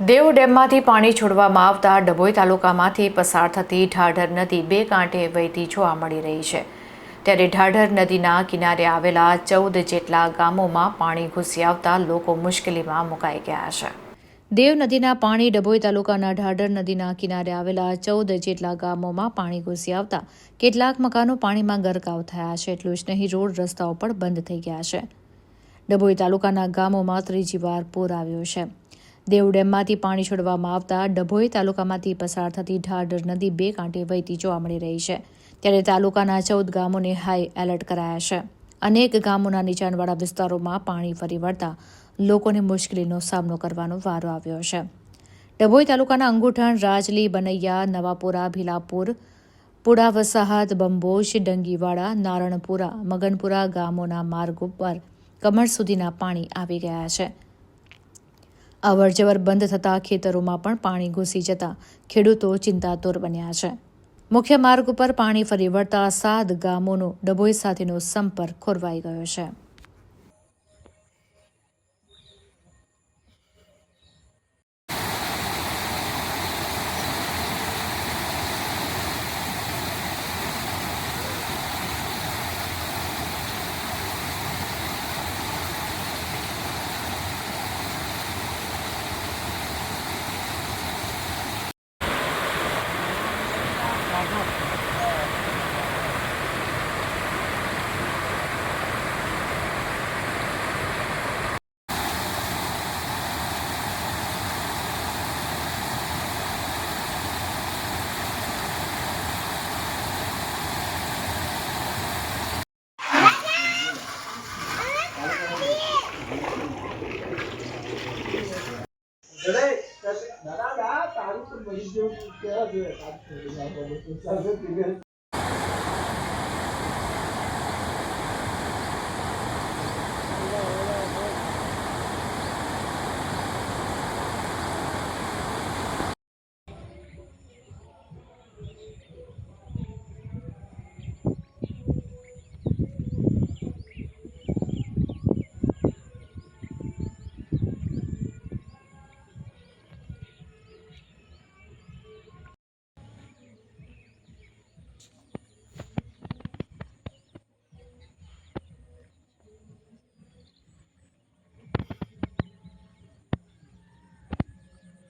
દેવ ડેમમાંથી પાણી છોડવામાં આવતા ડભોઈ તાલુકામાંથી પસાર થતી ઢાઢર નદી બે કાંઠે વહેતી જોવા મળી રહી છે. ત્યારે ઢાઢર નદીના કિનારે આવેલા ચૌદ જેટલા ગામોમાં પાણી ઘૂસી આવતા લોકો મુશ્કેલીમાં મુકાઈ ગયા છે. દેવ નદીના પાણી ડભોઈ તાલુકાના ઢાઢર નદીના કિનારે આવેલા ચૌદ જેટલા ગામોમાં પાણી ઘૂસી આવતા કેટલાક મકાનો પાણીમાં ગરકાવ થયા છે. એટલું જ નહીં, રોડ રસ્તાઓ પણ બંધ થઈ ગયા છે. ડભોઈ તાલુકાના ગામોમાં ત્રીજી વાર પૂર આવ્યો છે. દેવ ડેમમાંથી પાણી છોડવામાં આવતા ડભોઈ તાલુકામાંથી પસાર થતી ઢાઢર નદી બે કાંઠે વહેતી જોવા મળી રહી છે. ત્યારે તાલુકાના ચૌદ ગામોને હાઈ એલર્ટ કરાયા છે. અનેક ગામોના નીચાણવાળા વિસ્તારોમાં પાણી ફરી વળતા લોકોને મુશ્કેલીનો સામનો કરવાનો વારો આવ્યો છે. ડભોઈ તાલુકાના અંગુઠણ, રાજલી, બનૈયા, નવાપુરા, ભીલાપુર પુડા વસાહત બંબોશ ડંગીવાડા, નારણપુરા, મગનપુરા ગામોના માર્ગ ઉપર કમર સુધીના પાણી આવી ગયા છે. અવરજવર બંધ થતાં ખેતરોમાં પણ પાણી ઘૂસી જતા ખેડૂતો ચિંતાતુર બન્યા છે. મુખ્ય માર્ગ ઉપર પાણી ફરી વળતા સાત ગામોનો ડભોઈ સાથેનો સંપર્ક ખોરવાઈ ગયો છે. મરી ગયું કેવા જોઈએ